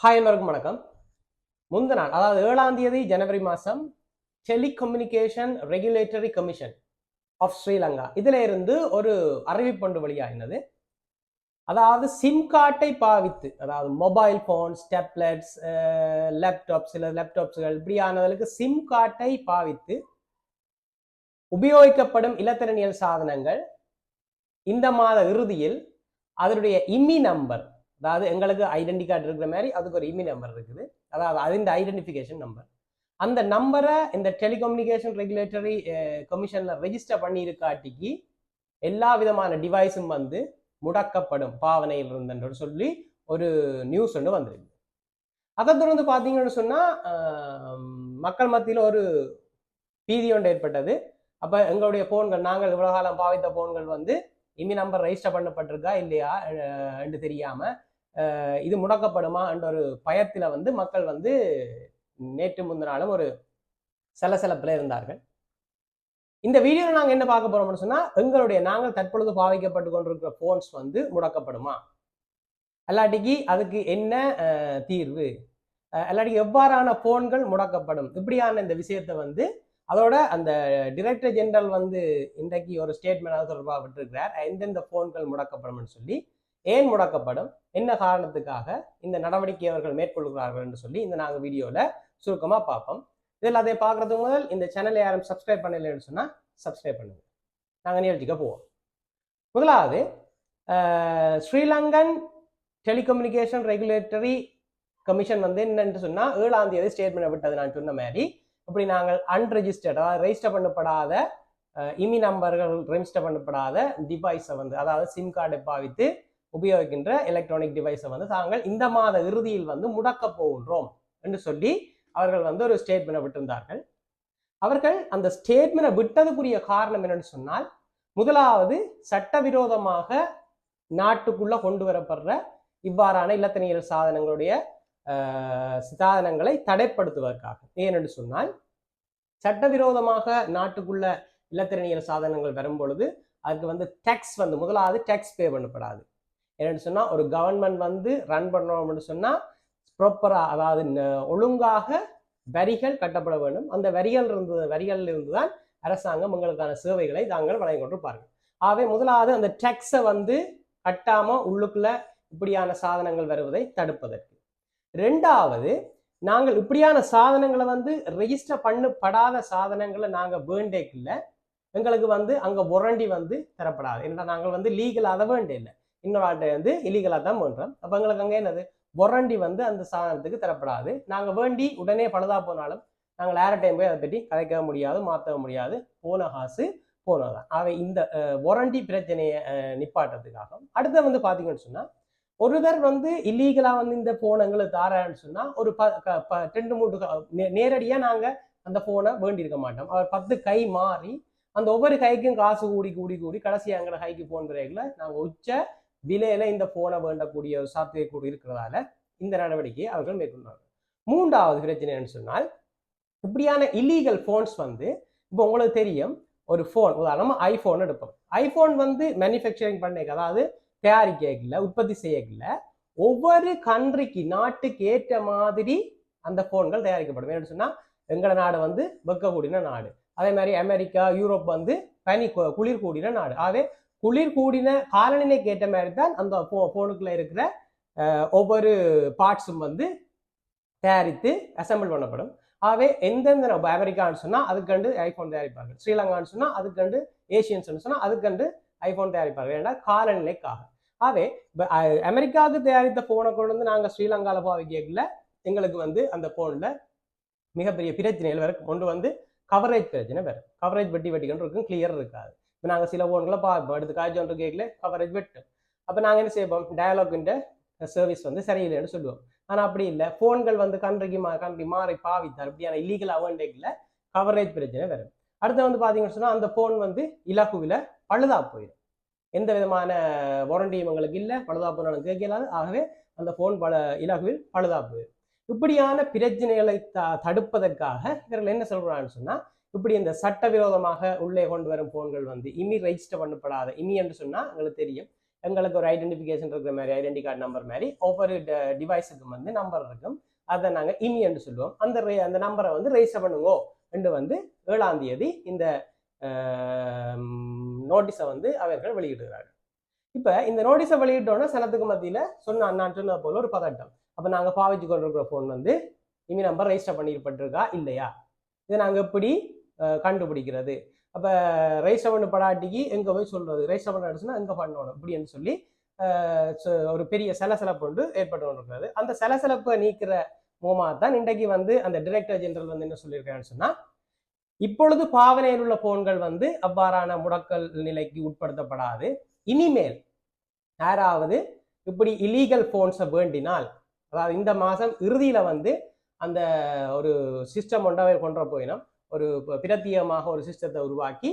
Hi எல்லோருக்கும் வணக்கம். முந்த நாள் அதாவது ஏழாம் தேதி ஜனவரி மாதம் telecommunication regulatory commission of Sri Lanka. இதில் இருந்து ஒரு அறிவிப்பொண்டு வெளியாகினது அதாவது சிம் கார்டை பாவித்து அதாவது மொபைல் ஃபோன்ஸ் டேப்லெட்ஸ் லேப்டாப் சில லேப்டாப்ஸ்கள் இப்படியானவர்களுக்கு சிம் கார்டை பாவித்து உபயோகிக்கப்படும் இலத்திரனியல் சாதனங்கள் இந்த மாத இறுதியில் அதனுடைய இம்மி நம்பர் அதாவது எங்களுக்கு ஐடென்டி கார்டு இருக்கிற மாதிரி அதுக்கு ஒரு இமி நம்பர் இருக்குது. அதாவது அதின் ஐடென்டிஃபிகேஷன் நம்பர் அந்த நம்பரை இந்த டெலிகம்யூனிகேஷன் ரெகுலேட்டரி கமிஷனில் ரெஜிஸ்டர் பண்ணியிருக்காட்டிக்கு எல்லா விதமான டிவைஸும் வந்து முடக்கப்படும். பாவனையில் இருந்துன்னு சொல்லி ஒரு நியூஸ் ஒன்று வந்திருக்கு. அதை தொடர்ந்து பார்த்தீங்கன்னு சொன்னால் மக்கள் மத்தியில் ஒரு பீதி ஒன்று ஏற்பட்டது. அப்போ எங்களுடைய ஃபோன்கள் நாங்கள் இவ்வளோ காலம் பாவித்த ஃபோன்கள் வந்து இமி நம்பர் ரெஜிஸ்டர் பண்ணப்பட்டிருக்கா இல்லையா என்று தெரியாமல் இது முடக்கப்படுமா என்ற ஒரு பயத்தில் வந்து மக்கள் வந்து நேற்று முந்தினாலும் ஒரு சலசலப்பில் இருந்தார்கள். இந்த வீடியோவில் நாங்கள் என்ன பார்க்க போறோம்னு சொன்னால் எங்களுடைய நாங்கள் தற்பொழுது பாவிக்கப்பட்டு கொண்டிருக்கிற ஃபோன்ஸ் வந்து முடக்கப்படுமா? அல்லாட்டிக்கு அதுக்கு என்ன தீர்வு? அல்லாட்டிக்கு எவ்வாறான ஃபோன்கள் முடக்கப்படும்? இப்படியான இந்த விஷயத்தை வந்து அதோட அந்த டிரெக்டர் ஜெனரல் வந்து இன்றைக்கு ஒரு ஸ்டேட்மெண்ட் அது தொடர்பாக விட்டுருக்கிறார். எந்தெந்த ஃபோன்கள் முடக்கப்படும்னு சொல்லி ஏன் முடக்கப்படும்? என்ன காரணத்துக்காக இந்த நடவடிக்கை அவர்கள் மேற்கொள்கிறார்கள் என்று சொல்லி இந்த நாங்கள் வீடியோவில் சுருக்கமாக பார்ப்போம். இதில் அதை பார்க்குறதுக்கு முதல் இந்த சேனலை யாரும் சப்ஸ்கிரைப் பண்ணலைன்னு சொன்னால் சப்ஸ்கிரைப் பண்ணுங்க. நாங்கள் நிகழ்ச்சிக்க போவோம். முதலாவது ஸ்ரீலங்கன் டெலிகம்யூனிகேஷன் ரெகுலேட்டரி கமிஷன் வந்து என்னன்னு சொன்னால் ஏழாம் தேதி ஸ்டேட்மெண்ட் விட்டது நான் சொன்ன மாதிரி. இப்படி நாங்கள் அன்ரெஜிஸ்டர்ட் அதாவது ரெஜிஸ்டர் பண்ணப்படாத இமி நம்பர்கள் ரெஜிஸ்டர் பண்ணப்படாத டிவைஸை வந்து அதாவது சிம் கார்டை பாவித்து உபயோகிக்கின்ற எலக்ட்ரானிக் டிவைஸை வந்து தாங்கள் இந்த மாத இறுதியில் வந்து முடக்கப் போகின்றோம் என்று சொல்லி அவர்கள் வந்து ஒரு ஸ்டேட்மெண்ட்டை விட்டிருந்தார்கள். அவர்கள் அந்த ஸ்டேட்மெண்ட்டை விட்டதுக்குரிய காரணம் என்னன்னு சொன்னால் முதலாவது சட்டவிரோதமாக நாட்டுக்குள்ள கொண்டு வரப்படுற இவ்வாறான இல்லத்தனியல் சாதனங்களுடைய சாதனங்களை தடைப்படுத்துவதற்காக. ஏனென்று சொன்னால் சட்டவிரோதமாக நாட்டுக்குள்ள இல்லத்திரனியல் சாதனங்கள் வரும் பொழுது அதுக்கு வந்து டேக்ஸ் வந்து முதலாவது டேக்ஸ் பே பண்ணப்படாது. என்னென்னு சொன்னால் ஒரு கவர்மெண்ட் வந்து ரன் பண்ணோம் அப்படின்னு சொன்னால் ப்ராப்பராக அதாவது ஒழுங்காக வரிகள் கட்டப்பட வேண்டும். அந்த வரிகள் இருந்தது வரிகளில் இருந்து தான் அரசாங்கம் உங்களுக்கான சேவைகளை தாங்கள் வழங்கி கொண்டிருப்பார்கள். ஆகவே முதலாவது அந்த டேக்ஸை வந்து கட்டாமல் உள்ளுக்குள்ள இப்படியான சாதனங்கள் வருவதை தடுப்பதற்கு. ரெண்டாவது நாங்கள் இப்படியான சாதனங்களை வந்து ரெஜிஸ்டர் பண்ணப்படாத சாதனங்களை நாங்கள் வேண்டேக்கில்ல எங்களுக்கு வந்து அங்கே ஒரண்டி வந்து தரப்படாது. ஏன்னா நாங்கள் வந்து லீகலாக அதை வேண்டே இல்லை. இன்னொரு ஆட்டை வந்து இல்லீகலாக தான் பண்ணுறோம் அப்போ எங்களுக்கு அங்கே என்னது? ஒரண்டி வந்து அந்த சாதனத்துக்கு தரப்படாது. நாங்கள் வேண்டி உடனே பழுதா போனாலும் நாங்கள் நேர டைம் போய் அதை பற்றி கதைக்க முடியாது மாற்ற முடியாது. போன காசு போனதான் அவை இந்த ஒரண்டி பிரச்சனையை நிப்பாட்டுறதுக்காக. அடுத்து வந்து பார்த்தீங்கன்னு சொன்னா ஒருவர் வந்து இல்லீகலாக வந்து இந்த ஃபோனங்களை எங்களுக்கு தாரான்னு சொன்னா ஒரு ப க- ப- ரெண்டு மூன்று நேரடியாக நாங்கள் நாங்க அந்த ஃபோனை வேண்டியிருக்க மாட்டோம். அவர் பத்து கை மாறி அந்த ஒவ்வொரு கைக்கும் காசு கூடி கூடி கூடி கடைசி எங்களை கைக்கு போன் பிரேக்கில் நாங்கள் உச்ச விலையில இந்த போனை வேண்டக்கூடிய ஒரு சாத்தியக்கூறு இருக்கிறதால இந்த நடவடிக்கையை அவர்கள் மேற்கொண்டார்கள். மூன்றாவது பிரச்சனைன்னு சொன்னால் இப்படியான இல்லீகல் ஃபோன்ஸ் வந்து இப்போ உங்களுக்கு தெரியும் ஒரு ஃபோன் உதாரணமாக ஐஃபோன் எடுப்போம். ஐஃபோன் வந்து மேனுஃபேக்சரிங் பண்ண அதாவது தயாரிக்கல உற்பத்தி செய்யல ஒவ்வொரு கண்ட்ரிக்கு நாட்டுக்கு ஏற்ற மாதிரி அந்த ஃபோன்கள் தயாரிக்கப்படும். என்னன்னு சொன்னால் எங்களோட நாடு வந்து வெக்க கூடின நாடு. அதே மாதிரி அமெரிக்கா யூரோப் வந்து பனி கு- குளிர் கூடின நாடு. ஆகவே குளிர் கூடின காலநிலைக்கு ஏற்ற மாதிரி தான் அந்த ஃபோனுக்குள்ள இருக்கிற ஒவ்வொரு பார்ட்ஸும் வந்து தயாரித்து அசெம்பிள் பண்ணப்படும். ஆகவே எந்தெந்த நம்ம அமெரிக்கான்னு சொன்னால் அதுக்கண்டு ஐஃபோன் தயாரிப்பார்கள். ஸ்ரீலங்கான்னு சொன்னால் அதுக்கண்டு ஏஷியன்ஸ்னு சொன்னால் அதுக்கண்டு ஐஃபோன் தயாரிப்பார்கள். ஏன்னா காலநிலைக்காக. ஆகவே அமெரிக்காவுக்கு தயாரித்த ஃபோனை கொண்டு வந்து நாங்கள் ஸ்ரீலங்காவில் பாவிக்கல எங்களுக்கு வந்து அந்த ஃபோனில் மிகப்பெரிய பிரச்சனைகள் வர கொண்டு வந்து கவரேஜ் பிரச்சனை வரும். கவரேஜ் வெட்டி வட்டிகள் இருக்கும். கிளியர் இருக்காது. இப்போ நாங்கள் சில ஃபோன்களை பார்ப்போம் எடுத்து காய்ச்சி கேட்கல கவரேஜ் வெட்டும் அப்போ நாங்கள் என்ன செய்வோம் டயலாக்ன்ற சர்வீஸ் வந்து சரியில்லைன்னு சொல்லுவோம் ஆனால் அப்படி இல்லை ஃபோன்கள் வந்து கன்றைக்கு மா கண்ட்ரி மாறி பாவித்தார் இப்படியான இல்லீகல் அவன்டேக்கில் கவரேஜ் பிரச்சனை வரும் அடுத்து வந்து பார்த்தீங்கன்னு சொன்னால் அந்த ஃபோன் வந்து இலக்குவில் பழுதா போயிடும் எந்த விதமான வாரண்டியும் எங்களுக்கு இல்லை பழுதா போனாலும் கேட்கலாது ஆகவே அந்த ஃபோன் பல இலகுவில் பழுதா போயிடும் இப்படியான பிரச்சனைகளை த தடுப்பதற்காக இவர்கள் என்ன சொல்கிறான்னு சொன்னால் இப்படி இந்த சட்டவிரோதமாக உள்ளே கொண்டு வரும் போன்கள் வந்து இமி ரெஜிஸ்டர் பண்ணப்படாத இமி என்று சொன்னால் எங்களுக்கு தெரியும். எங்களுக்கு ஒரு ஐடென்டிஃபிகேஷன் இருக்கிற மாதிரி ஐடென்டி கார்டு நம்பர் மாதிரி ஒவ்வொரு டிவைஸுக்கும் வந்து நம்பர் இருக்கும். அதை நாங்கள் இமி என்று சொல்லுவோம். அந்த அந்த நம்பரை வந்து ரெஜிஸ்டர் பண்ணுங்கோ என்று வந்து ஏழாம் தேதி இந்த நோட்டீஸை வந்து அவர்கள் வெளியிடுகிறார்கள். இப்போ இந்த நோட்டீஸை வெளியிட்டோன்னா சனத்துக்கு மத்தியில் சொன்ன நான் சொன்ன போல ஒரு பதட்டம். அப்போ நாங்கள் பாவிச்சு கொண்டிருக்கிற ஃபோன் வந்து இமி நம்பர் ரெஜிஸ்டர் பண்ணியிருப்பட்டிருக்கா இல்லையா? இதை நாங்கள் எப்படி கண்டுபிடிக்கிறது. அப்போ ரெஜிஸ்டர் படாட்டிக்கு எங்கே போய் சொல்கிறது ரைசவன் பண்ண எங்கே பண்ணணும்? இப்படின்னு சொல்லி ஒரு பெரிய சலசலப்பு ஒன்று ஏற்பட்டு கொண்டிருக்கிறது. அந்த சலசலப்பை நீக்கிற மூமா தான் இன்றைக்கு வந்து அந்த டிரெக்டர் ஜெனரல் வந்து என்ன சொல்லியிருக்காருன்னு சொன்னால் இப்பொழுது பாவனையில் உள்ள போன்கள் வந்து அவ்வாறான முடக்கல் நிலைக்கு உட்படுத்தப்படாது. இனிமேல் யாராவது இப்படி இலீகல் ஃபோன்ஸை வேண்டினால் அதாவது இந்த மாதம் இறுதியில் வந்து அந்த ஒரு சிஸ்டம் ஒன்றாவே கொண்டு போயினோம் ஒரு பிரத்தியமாக ஒரு சிஸ்டத்தை உருவாக்கி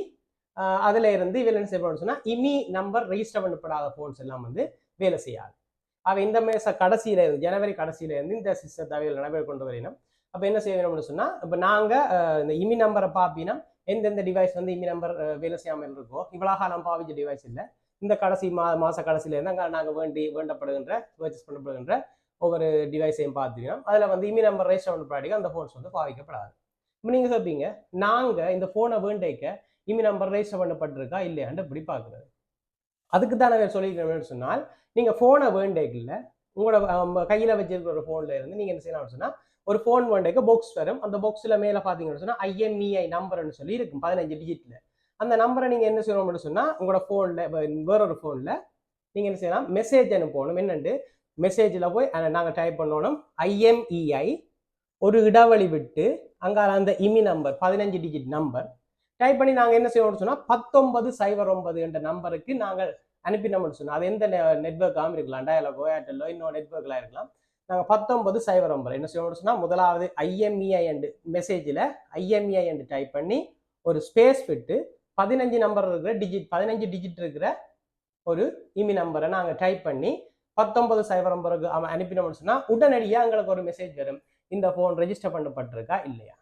அதில் இருந்து இவள் என்ன செய்யணும்னு சொன்னால் இனி நம்பர் ரெஜிஸ்டர் பண்ணப்படாத ஃபோன்ஸ் எல்லாம் வந்து வேலை செய்யாது. அவ இந்த மேச கடைசியில இருந்து ஜனவரி கடைசியில இருந்து இந்த சிஸ்டத்தை அவையில் நடைபெற கொண்டு வரணும் அப்போ என்ன செய்யணும்னு சொன்னால் இப்போ நாங்கள் இந்த இமி நம்பரை பார்ப்பினா எந்தெந்த டிவைஸ் வந்து இமி நம்பர் வேலை செய்யாமல் இருக்கோ இவ்வளோ காலம் பாவிச்ச டிவைஸ் இல்லை. இந்த கடைசி மா மாத கடைசியில இருந்து அங்கே நாங்கள் வேண்டி வேண்டப்படுகின்ற பர்ச்சேஸ் பண்ணப்படுகின்ற ஒவ்வொரு டிவைஸையும் பார்த்தீங்கன்னா அதில் வந்து இமி நம்பர் ரெஜிஸ்டர் பண்ணப்படாட்டிக்கு அந்த ஃபோன்ஸ் வந்து பாவிக்கப்படாது. நீங்கள் சொல்றீங்க நாங்கள் இந்த ஃபோனை வேண்டைக்க இமி நம்பர் ரெஜிஸ்டர் பண்ணப்பட்டிருக்கா? இல்லையாண்டு இப்படி பார்க்குறது அதுக்கு தான் நான் சொல்லிக்கிறேன்னு சொன்னால் நீங்கள் ஃபோனை வேண்டைக்கில் உங்களோட கையில் வச்சிருக்கிற ஒரு ஃபோனில் இருந்து நீங்கள் என்ன செய்யலாம்னு சொன்னால் ஒரு ஃபோன் வேண்டைக்கு பாக்ஸ் வரும். அந்த பாக்ஸில் மேலே பார்த்தீங்கன்னு சொன்னால் ஐஎம்இஐ நம்பர்னு சொல்லி இருக்கும் பதினஞ்சு டிஜிட்டில் அந்த நம்பரை நீங்கள் என்ன செய்யணும்னு சொன்னால் உங்களோட ஃபோனில் வேறொரு ஃபோனில் நீங்கள் என்ன செய்யலாம் மெசேஜ் அனுப்பணும். என்னென்று மெசேஜில் போய் நாங்கள் டைப் பண்ணணும் ஐஎம்இஐ ஒரு இடைவெளி விட்டு அங்கால அந்த இமி நம்பர் பதினஞ்சு டிஜிட் நம்பர் டைப் பண்ணி நாங்கள் என்ன செய்வோம்னு சொன்னால் பத்தொன்பது சைபர் ஒன்பது என்ற நம்பருக்கு நாங்கள் அனுப்பினோம்னு சொன்னால் அது எந்த நெட்ஒர்க்காகவும் இருக்கலாம். டயலகோ ஏர்டெல்லோ இன்னொரு நெட்ஒர்க்கெலாம் இருக்கலாம். நாங்கள் பத்தொன்பது சைபர் ஒன்பது என்ன செய்யணும்னு சொன்னால் முதலாவது ஐஎம்இஐ அண்டு மெசேஜில் ஐஎம்இஐ அண்டு டைப் பண்ணி ஒரு ஸ்பேஸ் விட்டு பதினஞ்சு நம்பர் இருக்கிற டிஜிட் பதினஞ்சு டிஜிட் இருக்கிற ஒரு இமி நம்பரை நாங்கள் டைப் பண்ணி பத்தொன்பது சைபர் நம்பருக்கு அவன் அனுப்பினோம்னு சொன்னால் உடனடியாக எங்களுக்கு ஒரு மெசேஜ் வரும். இந்த ஃபோன் ரெஜிஸ்டர் பண்ணப்பட்டிருக்கா? இல்லையா?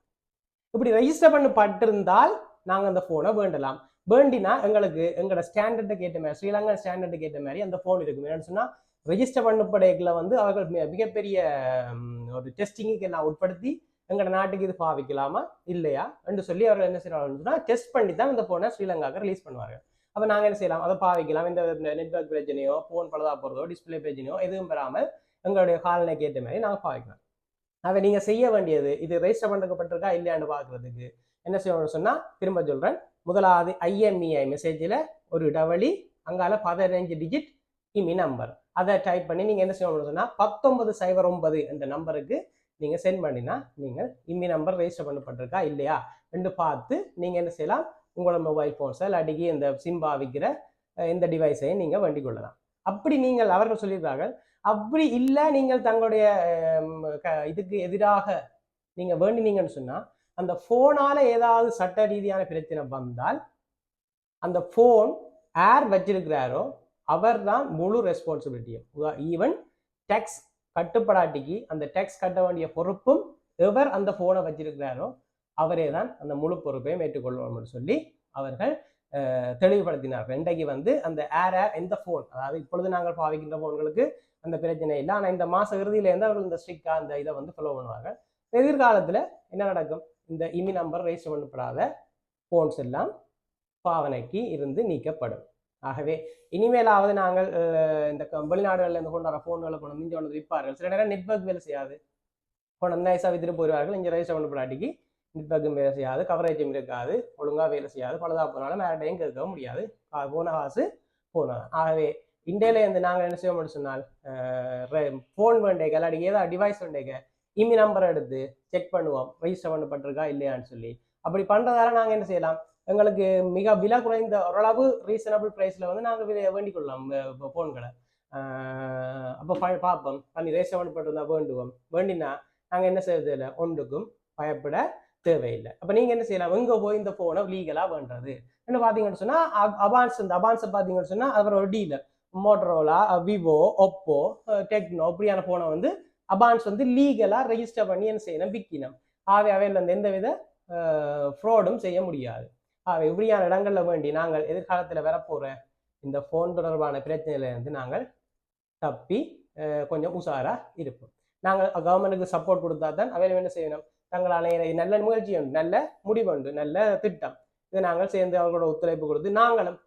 இப்படி ரெஜிஸ்டர் பண்ணப்பட்டிருந்தால் நாங்கள் அந்த ஃபோனை வேண்டலாம். வேண்டினா எங்களுக்கு எங்களோட ஸ்டாண்டர்டுக்கு ஏற்ற மாதிரி ஸ்ரீலங்கா ஸ்டாண்டர்டுக்கு ஏற்ற மாதிரி அந்த ஃபோன் இருக்கும். என்னன்னு சொன்னால் ரெஜிஸ்டர் பண்ணப்படைகளை வந்து அவர்கள் மிகப்பெரிய ஒரு டெஸ்டிங்குக்கு எல்லாம் உட்படுத்தி எங்களோட நாட்டுக்கு இது பாவிக்கலாமா? இல்லையா? என்று சொல்லி அவர்கள் என்ன செய்யறாங்கன்னா டெஸ்ட் பண்ணி தான் அந்த ஃபோனை ஸ்ரீலங்காவுக்கு ரிலீஸ் பண்ணுவார்கள். அப்போ நாங்கள் என்ன செய்யலாம்? அதை பாவிக்கலாம். இந்த நெட்வொர்க் பிரச்சனையோ ஃபோன் பழுதாக போகிறதோ டிஸ்பிளே பிரச்சனையோ எதுவும் பெறாமல் எங்களுடைய காலநிலைக்கு ஏற்ற மாதிரி நாங்கள் பாவிக்கலாம். அதை நீங்கள் செய்ய வேண்டியது இது ரெஜிஸ்டர் பண்ணப்பட்டிருக்கா இல்லையான்னு பார்க்கறதுக்கு. என்ன செய்யணும்னு சொன்னால் திரும்ப சொல்கிறேன் முதலாவது ஐஎம்இஐ மெசேஜில் ஒரு டவலி அங்கால பதினஞ்சு டிஜிட் இமி நம்பர் அதை டைப் பண்ணி நீங்கள் என்ன செய்யணும்னு சொன்னால் பத்தொன்பது சைபர் ஒன்பது என்ற நம்பருக்கு நீங்கள் சென்ட் பண்ணினா நீங்கள் இம்மி நம்பர் ரெஜிஸ்டர் பண்ணப்பட்டிருக்கா இல்லையா? ரெண்டு பார்த்து நீங்கள் என்ன செய்யலாம் உங்களோட மொபைல் ஃபோன்ஸை இல்லாட்டிக்கு இந்த சிம்பா விற்கிற இந்த டிவைஸையும் நீங்கள் வண்டி கொள்ளலாம் அப்படி நீங்கள் அவர்கள் சொல்லியிருக்கார்கள் அப்படி இல்லை நீங்கள் தங்களுடைய க- இதுக்கு எதிராக நீங்கள் வேண்டினீங்கன்னு சொன்னால் அந்த ஃபோனால் ஏதாவது சட்ட ரீதியான பிரச்சனை வந்தால் அந்த ஃபோன் ஏர் வச்சிருக்கிறாரோ அவர் தான் முழு ரெஸ்பான்சிபிலிட்டியும் ஈவன் டெக்ஸ் கட்டுப்படாட்டிக்கு அந்த டெக்ஸ் கட்ட வேண்டிய பொறுப்பும் எவர் அந்த ஃபோனை வச்சிருக்கிறாரோ அவரே தான் அந்த முழு பொறுப்பையும் ஏற்றுக்கொள்வோம்னு சொல்லி அவர்கள் தெளிவுபடுத்தினார்கள் இன்றைக்கு வந்து அந்த ஏர் ஏர் எந்த ஃபோன் அதாவது இப்பொழுது நாங்கள் பாவிக்கின்ற ஃபோன்களுக்கு அந்த பிரச்சனை இல்லை. ஆனால் இந்த மாத இறுதியிலேருந்து அவர்கள் இந்த ஸ்ட்ரிக்டாக அந்த இதை வந்து ஃபாலோ பண்ணுவாங்க எதிர்காலத்தில் என்ன நடக்கும்? இந்த இமி நம்பர் ரெஜிஸ்டர் பண்ணப்படாத ஃபோன்ஸ் எல்லாம் பாவனைக்கு இருந்து நீக்கப்படும். ஆகவே இனிமேலாவது நாங்கள் இந்த வெளிநாடுகளில் இருந்து கொண்டு வர ஃபோன்களை கொண்டு வந்து இங்கே கொண்டு விற்பார்கள். சில நேரம் நெட்ஒர்க் வேலை செய்யாது. கொண்டு வந்து நைஸாக வித்துட்டு போயிடுவார்கள். இங்கே ரெஜிஸ்டர் பண்ணப்படாட்டிக்கு நெட்வொர்க்கும் வேலை செய்யாது கவரேஜும் இருக்காது ஒழுங்காக வேலை செய்யாது பழுதா போனாலும் மேரடையும் கேட்க முடியாது போன காசு போனால் ஆகவே இந்தியாவில இருந்து நாங்கள் என்ன செய்வோம்னு சொன்னால் ஃபோன் வேண்டேக்க இல்லாட்டி ஏதாவது டிவைஸ் வேண்டேக்க இமி நம்பர் எடுத்து செக் பண்ணுவோம் ரெஜிஸ்டர் பண்ணப்பட்டிருக்கா இல்லையான்னு சொல்லி. அப்படி பண்ணுறதால நாங்கள் என்ன செய்யலாம்? எங்களுக்கு மிக விலை குறைந்த ஓரளவு ரீசனபிள் ப்ரைஸில் வந்து நாங்கள் வேண்டிக் கொள்ளலாம் ஃபோன்களை அப்போ பார்ப்போம். பண்ணி ரெஜிஸ்டர் பண்ணப்பட்டிருந்தா வேண்டுவோம். வேண்டினா நாங்கள் என்ன செய்யறது இல்லை ஒன்றுக்கும் பயப்பட தேவையில்லை. அப்போ நீங்கள் என்ன செய்யலாம்? எங்கே போய் இந்த ஃபோனை லீகலாக வேண்டது என்ன பார்த்தீங்கன்னு சொன்னால் அபான்ஸ் இந்த அபான்ஸை பார்த்தீங்கன்னு சொன்னால் அவர் ஒரு dealer Motorola Vivo Oppo Tecno இப்படியான ஃபோனை வந்து அபான்ஸ் வந்து லீகலாக ரெஜிஸ்டர் பண்ணி என்ன செய்யணும்? விற்கணும் ஆகவே அவையில் அந்த எந்தவித ஃப்ராடும் செய்ய முடியாது. ஆகவே இப்படியான இடங்களில் வேண்டி நாங்கள் எதிர்காலத்தில் வரப்போகிற இந்த ஃபோன் தொடர்பான பிரச்சனையிலேருந்து நாங்கள் தப்பி கொஞ்சம் உஷாராக இருப்போம். நாங்கள் கவர்மெண்ட்டுக்கு சப்போர்ட் கொடுத்தா தான் அவையில் என்ன செய்யணும்? தங்களால் நல்ல முயற்சி உண்டு நல்ல முடிவு உண்டு நல்ல திட்டம். இதை நாங்கள் சேர்ந்து அவர்களோட ஒத்துழைப்பு கொடுத்து நாங்களும்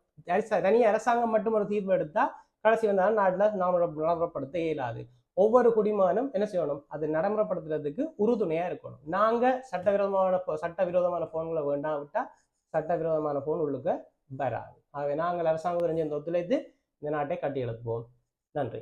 தனி அரசாங்கம் மட்டும் ஒரு தீர்வு எடுத்தால் கடைசி வந்தாலும் நாட்டில் நாம் நடைமுறைப்படுத்த இயலாது. ஒவ்வொரு குடிமகனும் என்ன செய்யணும்? அது நடைமுறைப்படுத்துறதுக்கு உறுதுணையாக இருக்கணும். நாங்கள் சட்டவிரோதமான சட்டவிரோதமான ஃபோன்களை வேண்டாம் விட்டால் சட்டவிரோதமான ஃபோன் உள்ளுக்க வராது. ஆகவே நாங்கள் அரசாங்கத்துடன் சேர்ந்து ஒத்துழைத்து இந்த நாட்டை கட்டி எழுப்புவோம் நன்றி.